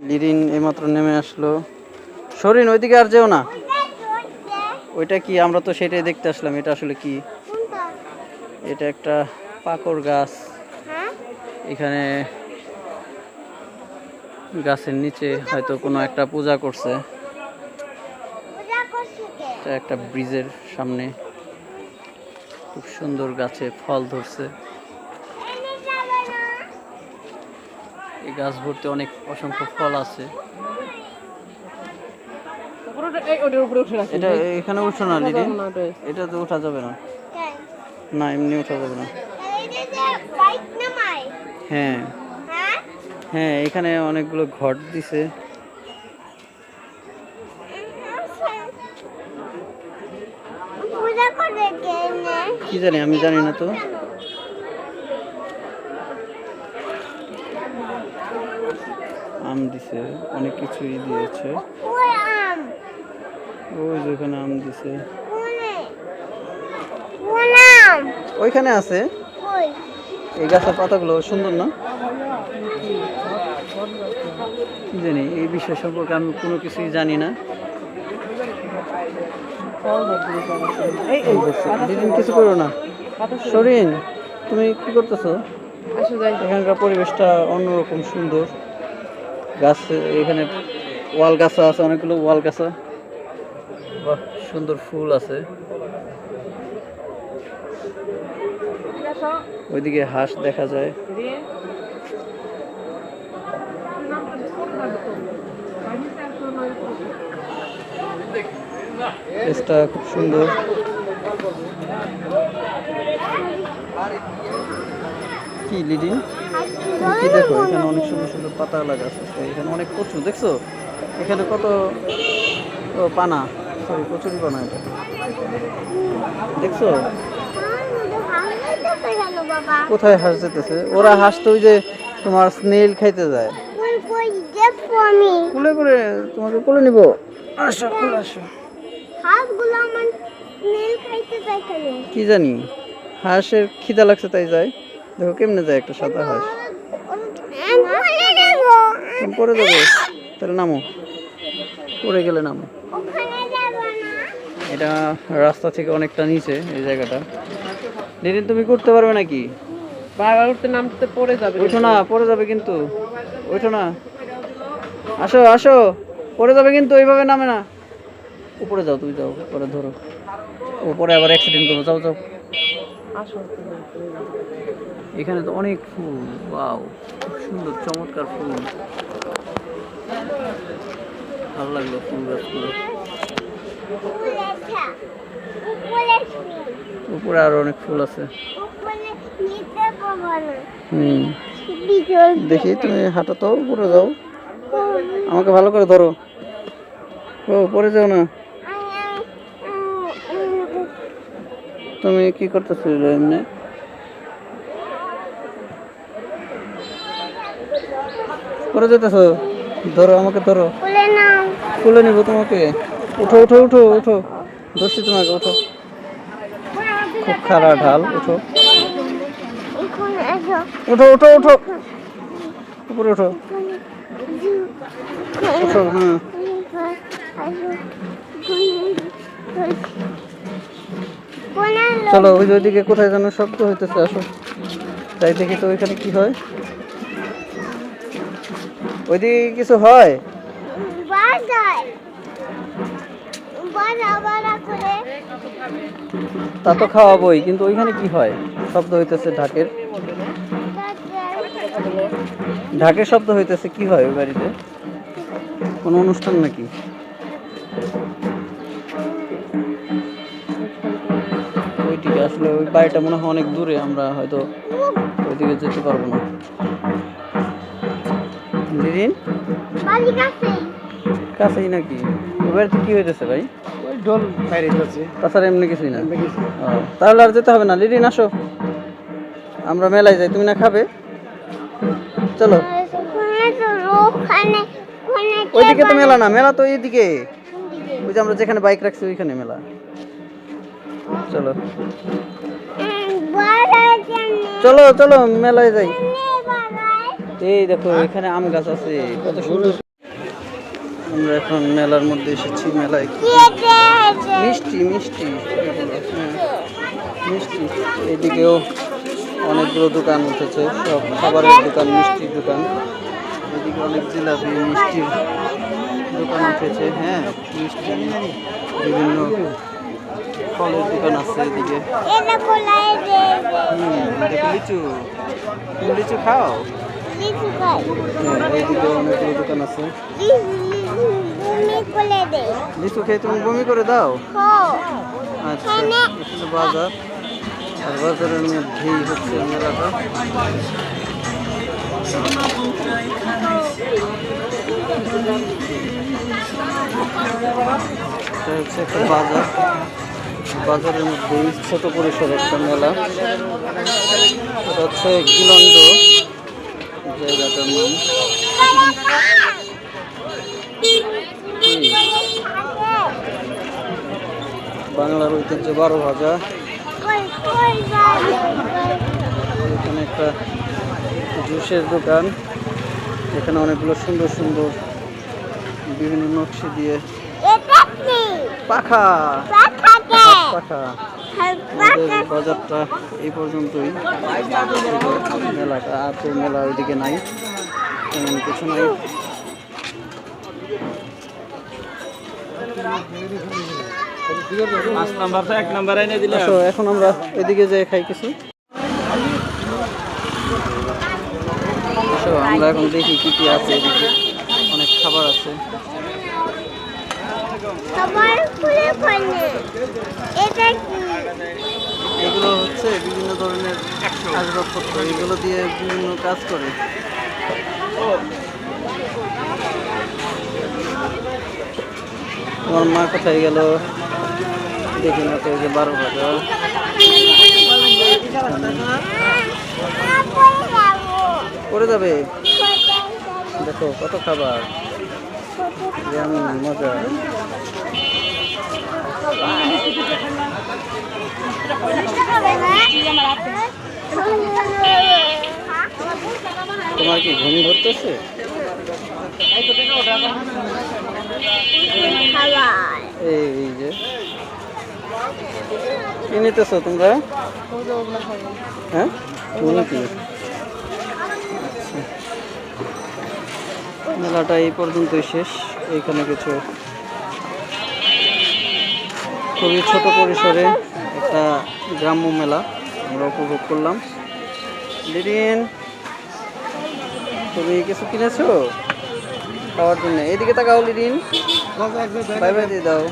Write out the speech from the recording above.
লিরিন এইমাত্র নেমে আসলো। সরিন ওইদিকে আর যেও না। ওইটা কি? আমরা তো সেটাই দেখতে আসলাম। এটা আসলে কি? এটা একটা পাকড় গাছ। এখানে গাছের নিচে হয়তো কোনো একটা পূজা করছে। একটা ব্রিজের সামনে। খুব সুন্দর গাছে ফল ধরছে এনে যাবে না এই গাছ ভর্তি অনেক অসংখ্য ফল আছে। এটা এখানে উঠো না দিদি এটা তো উঠা যাবে না। না এমনি উঠা যাবে না। হ্যাঁ। হ্যাঁ এখানে অনেকগুলো ঘট দিছে। কি জানি আমি জানি না তো। আম দিছে অনেক কিছুই দিয়েছে। ওই আম। ওই যে ওখানে আম দিছে। ওইখানে আছে? এই গাছের পাতাগুলো সুন্দর না? কি জানি এই বিষয় সম্পর্কে আমি কোনো কিছুই জানি না। দিদিন কিছু করো না। সরিন তুমি কি করতেছো? এখানকার পরিবেশটা অন্যরকম সুন্দর। গাছ, এখানে ওয়াল গাছা আছে, অনেকগুলো ওয়াল গাছা বাহ, সুন্দর ফুল আছে। ওইদিকে হাঁস দেখা যায়। খুব সুন্দর। কি লিডি? তুমি কি দেখো এখানে অনেক সুন্দর সুন্দর পাতা গাছ আছে এখানে অনেক কচু দেখছ? এখানে কত পানা সরি কচুরি পানা এটা। দেখছ? কোথায় হাঁস যেতেছে? ওরা হাঁস তো ওই যে তোমার স্নেল খাইতে যায়। কোলে করে তোমাকে কোলে নিব? আসো কোলে আসো। হাঁসগুলো আমার স্নেল খাইতে চাই কি জানি হাঁসের খিদা লাগছে তাই যায়। দেখো কেমনে যায় একটা সাদা হাঁস? পরে যাবে? তাহলে নামো। পরে গেলে নামো। এটা রাস্তা থেকে অনেকটা নিচে এই জায়গাটা। দিদিন তুমি করতে পারবে নাকি? বারবার উঠতে নামতে পড়ে যাবে। ওঠো না পরে যাবে কিন্তু। ওঠো না। আসো আসো। পরে যাবে কিন্তু ওইভাবে নামে না। উপরে যাও তুমি যাও পরে ধরো। উপরে আবার অ্যাক্সিডেন্ট করো যাও যাও। আসো। এখানে তো অনেক ফুল বাউ খুব সুন্দর, চমৎকার ফুল। ভালো লাগল ফুল গাছগুলো। উপরে আরও অনেক ফুল আছে। দেখি, তুমি হাঁটো তো, উপরে যাও। আমাকে ভালো করে ধরো। ও পরে যাও না। তুমি কি করতেছিল এমনি? পরে যেতেছো? ধরো আমাকে ধরো। তুলে নিবো তোমাকে। উঠো উঠো উঠো উঠো। ধরছি তোমাকে উঠো। খুব খারাপ ঢাল উঠো। উঠো উঠো উঠো। উপরে উঠো। উঠো হ্যাঁ। চলো ওই ওইদিকে কোথায় যেন শব্দ হইতেছে আসো। তাই দেখি তো ওইখানে কি হয়। ওইদিকে কিছু হয়? তা তো খাওয়াবোই কিন্তু ওইখানে কি হয়? শব্দ হইতেছে ঢাকের। ঢাকের শব্দ হইতেছে কি হয় ওই বাড়িতে? কোনো অনুষ্ঠান নাকি? ওইদিকে আসলে ওই বাড়িটা মনে হয় অনেক দূরে আমরা হয়তো ওইদিকে যেতে পারব না। দিদিন কাছেই নাকি? বাড়িতে কি হইতেছে ভাই? ওই বাইরে যাচ্ছে। তাছাড়া এমনি কিছুই না? ও, তাহলে আর যেতে হবে না। লিডিন আসো। আমরা মেলায় যাই। তুমি না খাবে? চলো। ওইদিকে তো মেলা না। মেলা তো এইদিকে। ওই যে আমরা যেখানে বাইক রাখছি ওইখানে মেলা। চলো। চলো চলো মেলায় যাই। এই দেখো এখানে আম গাছ আছে। কত সুন্দর। আমরা এখন মেলার মধ্যে এসেছি মেলায় মিষ্টি মিষ্টি। হ্যাঁ মিষ্টি। এদিকেও অনেকগুলো দোকান উঠেছে সব খাবারের দোকান মিষ্টির দোকান। এদিকে অনেক জিলাপি মিষ্টির দোকান উঠেছে হ্যাঁ মিষ্টি। বিভিন্ন ফলের দোকান আছে এদিকে। লিচু। লিচু খাও? হ্যাঁ দোকান আছে লিচু খেয়ে তুমি বমি করে দাও? আচ্ছা এটা বাজার। আর বাজারের মধ্যেই হচ্ছে মেলাটা। হচ্ছে একটা বাজার। বাজারের মধ্যেই ছোট পরিসর একটা মেলা। এটা হচ্ছে গিলন্দ। জায়গাটার নাম? বাংলার ঐতিহ্য বারো ভাজা। এখানে একটা জুসের দোকান। এখানে অনেকগুলো সুন্দর সুন্দর বিভিন্ন নকশি দিয়ে পাখা? আমাদের বাজারটা এই পর্যন্তই। মেলাটা আর তো মেলা ওইদিকে নাই। তেমন কিছু নাই। এখন আমরা এদিকে যাই খাই কিছু। আমরা এখন দেখি কি কি আছে এদিকে। অনেক খাবার আছে। সবার খুলে ফেলে। এটা কি? এগুলো হচ্ছে বিভিন্ন ধরনের আসবাবপত্র এগুলো দিয়ে বিভিন্ন কাজ করে। তোমার মা কোথায় গেল? দেখি না তো বারো হাজার করে যাবে? দেখো কত খাবার। মজা। তোমার কি ঘুম ধরতেছে? এই যে। কি নিতেছো তোমরা? হ্যাঁ। মেলাটা এই পর্যন্তই শেষ। এইখানে কিছু খুবই ছোট পরিসরে একটা গ্রাম্য মেলা আমরা উপভোগ করলাম। দিদিন তুমি কিছু কিনেছো? খাওয়ার জন্য। এইদিকে তাকাও দিদিন। বাই বাই দিয়ে দাও।